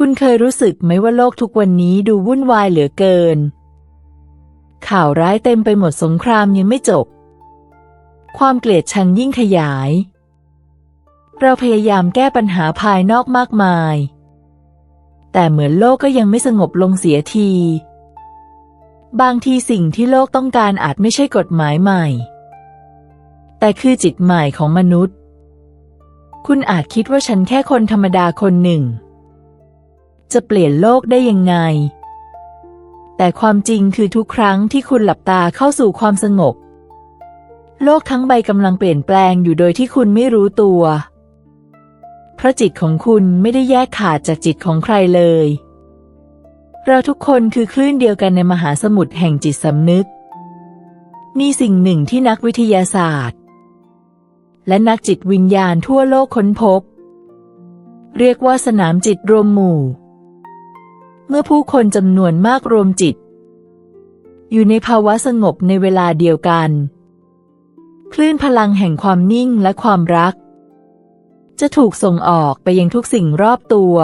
คุณเคยรู้สึกไหมว่าโลกทุกวันนี้ดูวุ่นวายเหลือเกิน ข่าวร้ายเต็มไปหมดสงครามยังไม่จบ ความเกลียดชังยิ่งขยาย เราพยายามแก้ปัญหาภายนอกมากมาย แต่เหมือนโลกก็ยังไม่สงบลงเสียที บางทีสิ่งที่โลกต้องการอาจไม่ใช่กฎหมายใหม่ แต่คือจิตใหม่ของมนุษย์ คุณอาจคิดว่าฉันแค่คนธรรมดาคนหนึ่ง จะเปลี่ยนโลกได้ยังไง แต่ความจริงคือทุกครั้งที่คุณหลับตาเข้าสู่ความสงบ โลกทั้งใบกำลังเปลี่ยนแปลงอยู่โดยที่คุณไม่รู้ตัว เพราะจิตของคุณไม่ได้แยกขาดจากจิตของใครเลย เราทุกคนคือคลื่นเดียวกันในมหาสมุทรแห่งจิตสำนึก มีสิ่งหนึ่งที่นักวิทยาศาสตร์ และนักจิตวิญญาณทั่วโลกค้นพบเรียกว่าสนามจิตรวมหมู่ เมื่อผู้คนจำนวนมากรวมจิต อยู่ในภาวะสงบในเวลาเดียวกัน คลื่นพลังแห่งความนิ่งและความรัก จะถูกส่งออกไปยังทุกสิ่งรอบตัว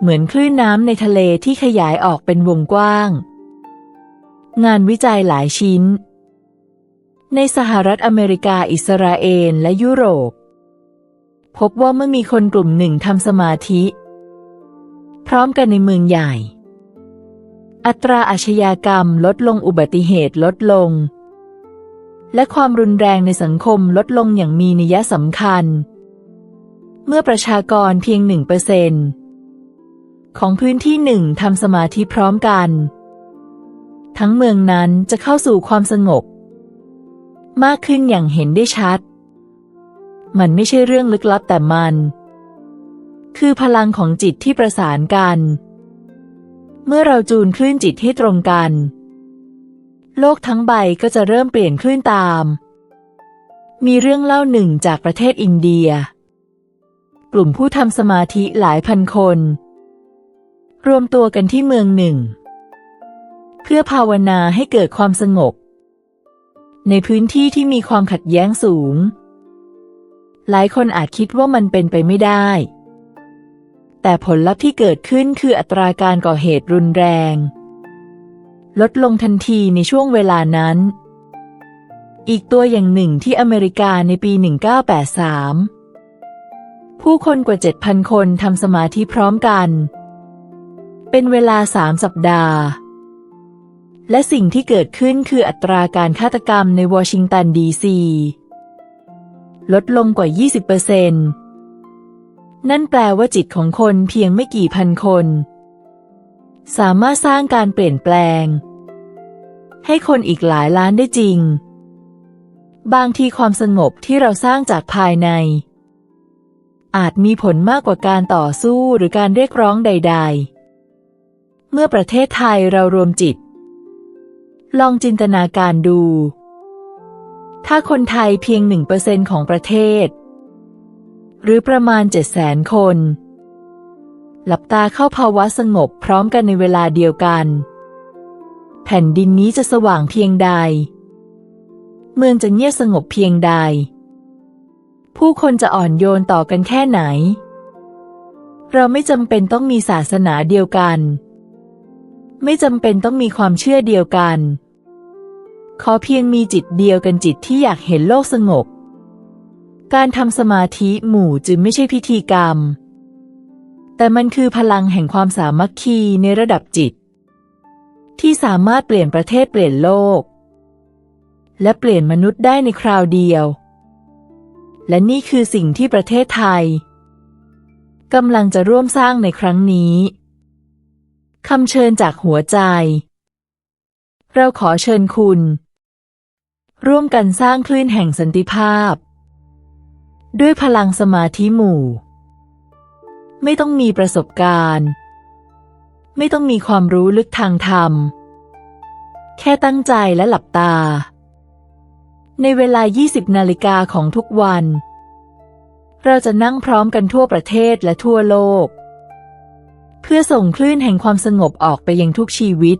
เหมือนคลื่นน้ำในทะเลที่ขยายออกเป็นวงกว้าง งานวิจัยหลายชิ้น ในสหรัฐอเมริกาอิสราเอลและยุโรป พบว่าเมื่อมีคนกลุ่มหนึ่งทำสมาธิ พร้อมกันในเมืองใหญ่ อัตราอาชญากรรมลดลงอุบัติเหตุลดลง และความรุนแรงในสังคมลดลงอย่างมีนัยสำคัญ เมื่อประชากรเพียงหนึ่งเปอร์เซนของพื้นที่หนึ่งทำสมาธิพร้อมกัน ทั้งเมืองนั้นจะเข้าสู่ความสงบ มากขึ้นอย่างเห็นได้ชัด มันไม่ใช่เรื่องลึกลับแต่มัน คือพลังของจิตที่ประสานกัน เมื่อเราจูนคลื่นจิตให้ตรงกัน โลกทั้งใบก็จะเริ่มเปลี่ยนคลื่นตาม มีเรื่องเล่าหนึ่งจากประเทศอินเดีย กลุ่มผู้ทำสมาธิหลายพันคน รวมตัวกันที่เมืองหนึ่ง เพื่อภาวนาให้เกิดความสงบ ในพื้นที่ที่มีความขัดแย้งสูง หลายคนอาจคิดว่ามันเป็นไปไม่ได้ แต่ผลลัพธ์ที่เกิดขึ้นคืออัตราการก่อเหตุรุนแรง ลดลงทันทีในช่วงเวลานั้น อีกตัวอย่างหนึ่งที่อเมริกาในปี 1983 ผู้คนกว่า 7,000 คนทำสมาธิพร้อมกัน เป็นเวลาสามสัปดาห์และสิ่งที่เกิดขึ้นคืออัตราการฆาตกรรมในวอชิงตันดีซี ลดลงกว่า 20% นั่นแปลว่าจิตของคนเพียงไม่กี่พันคน สามารถสร้างการเปลี่ยนแปลง ให้คนอีกหลายล้านได้จริง บางทีความสงบที่เราสร้างจากภายใน อาจมีผลมากกว่าการต่อสู้หรือการเรียกร้องใด ๆ เมื่อประเทศไทยเรารวมจิต ลองจินตนาการดู ถ้าคนไทยเพียงหนึ่งเปอร์เซ็นของประเทศ หรือประมาณเจ็ดแสนคน หลับตาเข้าภาวะสงบพร้อมกันในเวลาเดียวกัน แผ่นดินนี้จะสว่างเพียงใด เมืองจะเงียบสงบเพียงใด ผู้คนจะอ่อนโยนต่อกันแค่ไหน เราไม่จำเป็นต้องมีศาสนาเดียวกัน ไม่จำเป็นต้องมีความเชื่อเดียวกัน ขอเพียงมีจิตเดียวกันจิตที่อยากเห็นโลกสงบ การทำสมาธิหมู่จึงไม่ใช่พิธีกรรม แต่มันคือพลังแห่งความสามัคคีในระดับจิต ที่สามารถเปลี่ยนประเทศเปลี่ยนโลก และเปลี่ยนมนุษย์ได้ในคราวเดียว และนี่คือสิ่งที่ประเทศไทยกำลังจะร่วมสร้างในครั้งนี้คำเชิญจากหัวใจ เราขอเชิญคุณ ร่วมกันสร้างคลื่นแห่งสันติภาพ ด้วยพลังสมาธิหมู่ ไม่ต้องมีประสบการณ์ ไม่ต้องมีความรู้ลึกทางธรรม แค่ตั้งใจและหลับตา ในเวลา 20 นาฬิกาของทุกวัน เราจะนั่งพร้อมกันทั่วประเทศและทั่วโลก เพื่อส่งคลื่นแห่งความสงบออกไปยังทุกชีวิต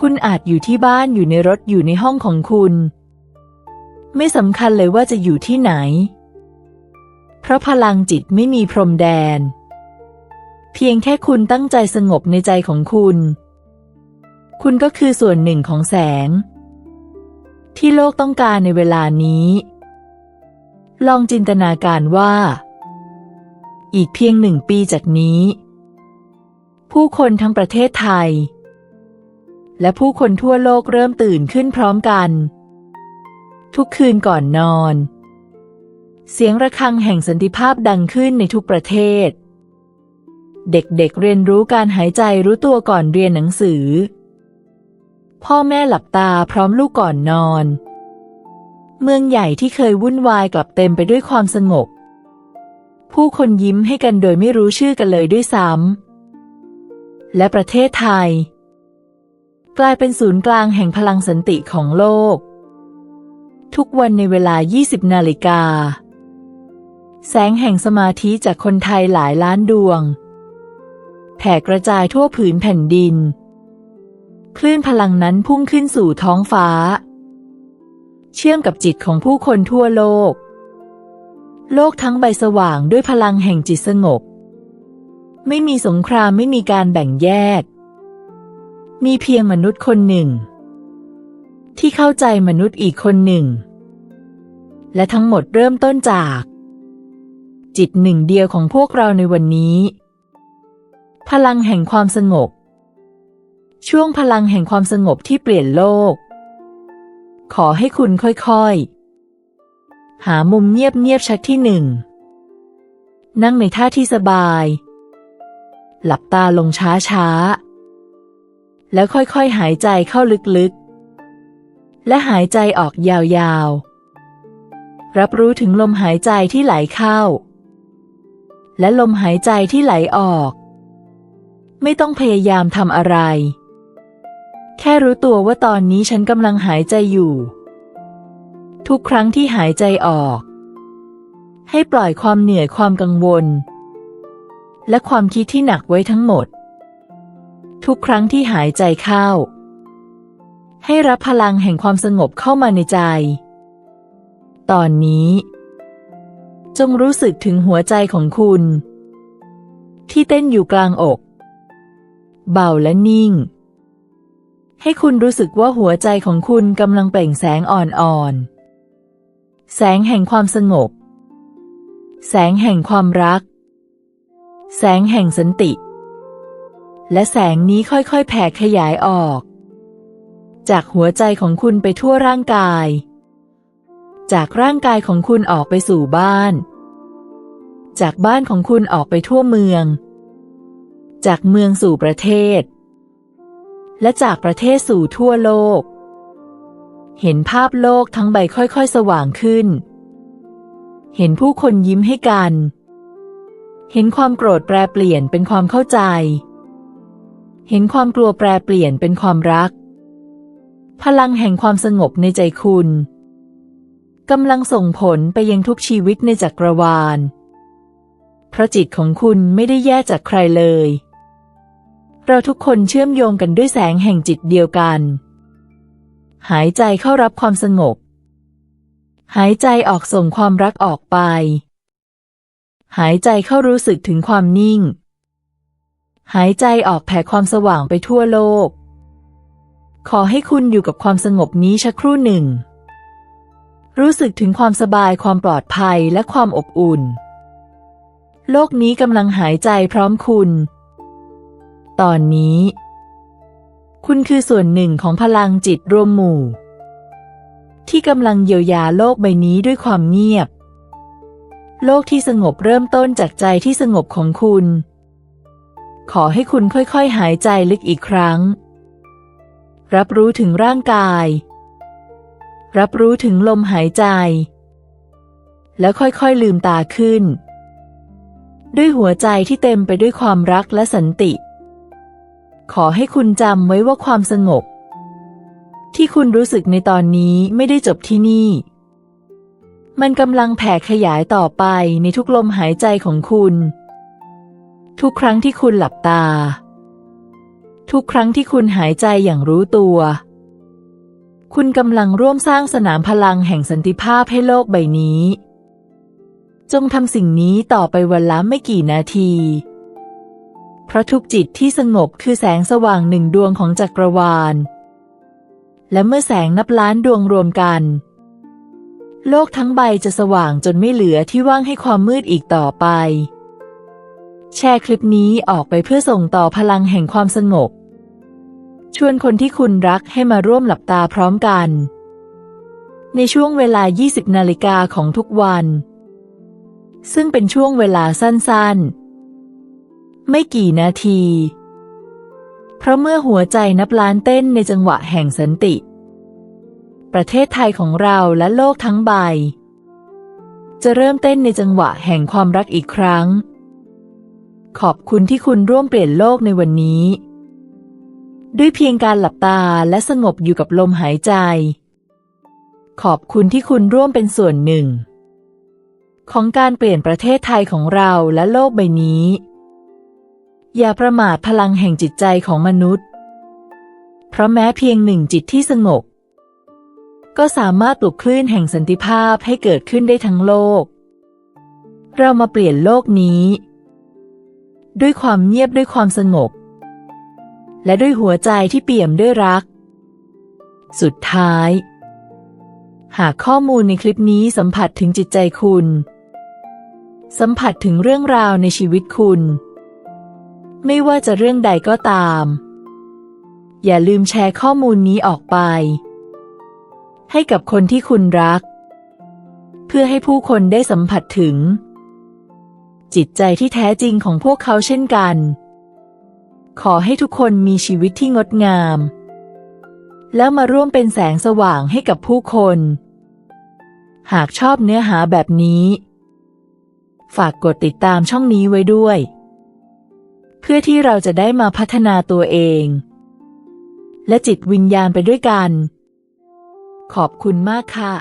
คุณอาจอยู่ที่บ้านอยู่ในรถอยู่ในห้องของคุณไม่สำคัญเลยว่าจะอยู่ที่ไหน เพราะพลังจิตไม่มีพรมแดน เพียงแค่คุณตั้งใจสงบในใจของคุณ คุณก็คือส่วนหนึ่งของแสง ที่โลกต้องการในเวลานี้ ลองจินตนาการว่า อีกเพียงหนึ่งปีจากนี้ ผู้คนทั้งประเทศไทย และผู้คนทั่วโลกเริ่มตื่นขึ้นพร้อมกัน ทุกคืนก่อนนอน เสียงระฆังแห่งสันติภาพดังขึ้นในทุกประเทศ เด็กๆเเรียนรู้การหายใจรู้ตัวก่อนเรียนหนังสือ พ่อแม่หลับตาพร้อมลูกก่อนนอน เมืองใหญ่ที่เคยวุ่นวายกลับเต็มไปด้วยความสงบ ผู้คนยิ้มให้กันโดยไม่รู้ชื่อกันเลยด้วยซ้ำ และประเทศไทย กลายเป็นศูนย์กลางแห่งพลังสันติของโลก ทุกวันในเวลา 20 นาฬิกา แสงแห่งสมาธิจากคนไทยหลายล้านดวง แผ่กระจายทั่วผืนแผ่นดิน คลื่นพลังนั้นพุ่งขึ้นสู่ท้องฟ้า เชื่อมกับจิตของผู้คนทั่วโลก โลกทั้งใบสว่างด้วยพลังแห่งจิตสงบ ไม่มีสงครามไม่มีการแบ่งแยก มีเพียงมนุษย์คนหนึ่ง ที่เข้าใจมนุษย์อีกคนหนึ่ง และทั้งหมดเริ่มต้นจาก จิตหนึ่งเดียวของพวกเราในวันนี้ พลังแห่งความสงบ ช่วงพลังแห่งความสงบที่เปลี่ยนโลก ขอให้คุณค่อยๆ หามุมเงียบๆชักที่หนึ่ง นั่งในท่าที่สบาย หลับตาลงช้าๆ แล้วค่อยๆ หายใจเข้าลึกๆและหายใจออกยาวๆ รับรู้ถึงลมหายใจที่ไหลเข้า และลมหายใจที่ไหลออก ไม่ต้องพยายามทำอะไร แค่รู้ตัวว่าตอนนี้ฉันกำลังหายใจอยู่ ทุกครั้งที่หายใจออก ให้ปล่อยความเหนื่อยความกังวล และความคิดที่หนักไว้ทั้งหมด ทุกครั้งที่หายใจเข้า ให้รับพลังแห่งความสงบเข้ามาในใจ ตอนนี้ จงรู้สึกถึงหัวใจของคุณ ที่เต้นอยู่กลางอก เบาและนิ่ง ให้คุณรู้สึกว่าหัวใจของคุณกำลังเปล่งแสงอ่อนๆ แสงแห่งความสงบ แสงแห่งความรัก แสงแห่งสันติ และแสงนี้ค่อยๆ แผ่ขยายออก จากหัวใจของคุณไปทั่วร่างกาย จากร่างกายของคุณออกไปสู่บ้าน จากบ้านของคุณออกไปทั่วเมือง จากเมืองสู่ประเทศ และจากประเทศสู่ทั่วโลก เห็นภาพโลกทั้งใบค่อยๆ สว่างขึ้น เห็นผู้คนยิ้มให้กัน เห็นความโกรธแปรเปลี่ยนเป็นความเข้าใจ เห็นความกลัวแปรเปลี่ยนเป็นความรัก พลังแห่งความสงบในใจคุณ กำลังส่งผลไปยังทุกชีวิตในจักรวาล เพราะจิตของคุณไม่ได้แยกจากใครเลย เราทุกคนเชื่อมโยงกันด้วยแสงแห่งจิตเดียวกัน หายใจเข้ารับความสงบ หายใจออกส่งความรักออกไป หายใจเข้ารู้สึกถึงความนิ่ง หายใจออกแผ่ความสว่างไปทั่วโลก ขอให้คุณอยู่กับความสงบนี้ชักครู่หนึ่ง รู้สึกถึงความสบายความปลอดภัยและความอบอุ่น โลกนี้กำลังหายใจพร้อมคุณ ตอนนี้ คุณคือส่วนหนึ่งของพลังจิตรวมหมู่ ที่กำลังเยียวยาโลกใบนี้ด้วยความเงียบ โลกที่สงบเริ่มต้นจากใจที่สงบของคุณ ขอให้คุณค่อยๆหายใจลึกอีกครั้ง รับรู้ถึงร่างกาย รับรู้ถึงลมหายใจ แล้วค่อยๆลืมตาขึ้น ด้วยหัวใจที่เต็มไปด้วยความรักและสันติ ขอให้คุณจำไว้ว่าความสงบ ที่คุณรู้สึกในตอนนี้ไม่ได้จบที่นี่ มันกำลังแผ่ขยายต่อไปในทุกลมหายใจของคุณ ทุกครั้งที่คุณหลับตา ทุกครั้งที่คุณหายใจอย่างรู้ตัว คุณกำลังร่วมสร้างสนามพลังแห่งสันติภาพให้โลกใบนี้ จงทำสิ่งนี้ต่อไปวันละไม่กี่นาที เพราะทุกจิตที่สงบคือแสงสว่างหนึ่งดวงของจักรวาล และเมื่อแสงนับล้านดวงรวมกัน โลกทั้งใบจะสว่างจนไม่เหลือที่ว่างให้ความมืดอีกต่อไป แชร์คลิปนี้ออกไปเพื่อส่งต่อพลังแห่งความสงบ ชวนคนที่คุณรักให้มาร่วมหลับตาพร้อมกัน ในช่วงเวลา 20 นาฬิกาของทุกวัน ซึ่งเป็นช่วงเวลาสั้นๆ ไม่กี่นาที เพราะเมื่อหัวใจนับล้านเต้นในจังหวะแห่งสันติ ประเทศไทยของเราและโลกทั้งใบ จะเริ่มเต้นในจังหวะแห่งความรักอีกครั้ง ขอบคุณที่คุณร่วมเปลี่ยนโลกในวันนี้ ด้วยเพียงการหลับตาและสงบอยู่กับลมหายใจ ขอบคุณที่คุณร่วมเป็นส่วนหนึ่ง ของการเปลี่ยนประเทศไทยของเราและโลกใบนี้ อย่าประมาทพลังแห่งจิตใจของมนุษย์ เพราะแม้เพียงหนึ่งจิตที่สงบ ก็สามารถปลุกคลื่นแห่งสันติภาพให้เกิดขึ้นได้ทั้งโลก เรามาเปลี่ยนโลกนี้ ด้วยความเงียบด้วยความสงบ และด้วยหัวใจที่เปี่ยมด้วยรัก สุดท้าย หากข้อมูลในคลิปนี้สัมผัสถึงจิตใจคุณ สัมผัสถึงเรื่องราวในชีวิตคุณ ไม่ว่าจะเรื่องใดก็ตาม อย่าลืมแชร์ข้อมูลนี้ออกไป ให้กับคนที่คุณรัก เพื่อให้ผู้คนได้สัมผัสถึงจิตใจที่แท้จริงของพวกเขาเช่นกัน ขอให้ทุกคนมีชีวิตที่งดงาม แล้วมาร่วมเป็นแสงสว่างให้กับผู้คน หากชอบเนื้อหาแบบนี้ ฝากกดติดตามช่องนี้ไว้ด้วย เพื่อที่เราจะได้มาพัฒนาตัวเอง และจิตวิญญาณไปด้วยกัน ขอบคุณมากค่ะ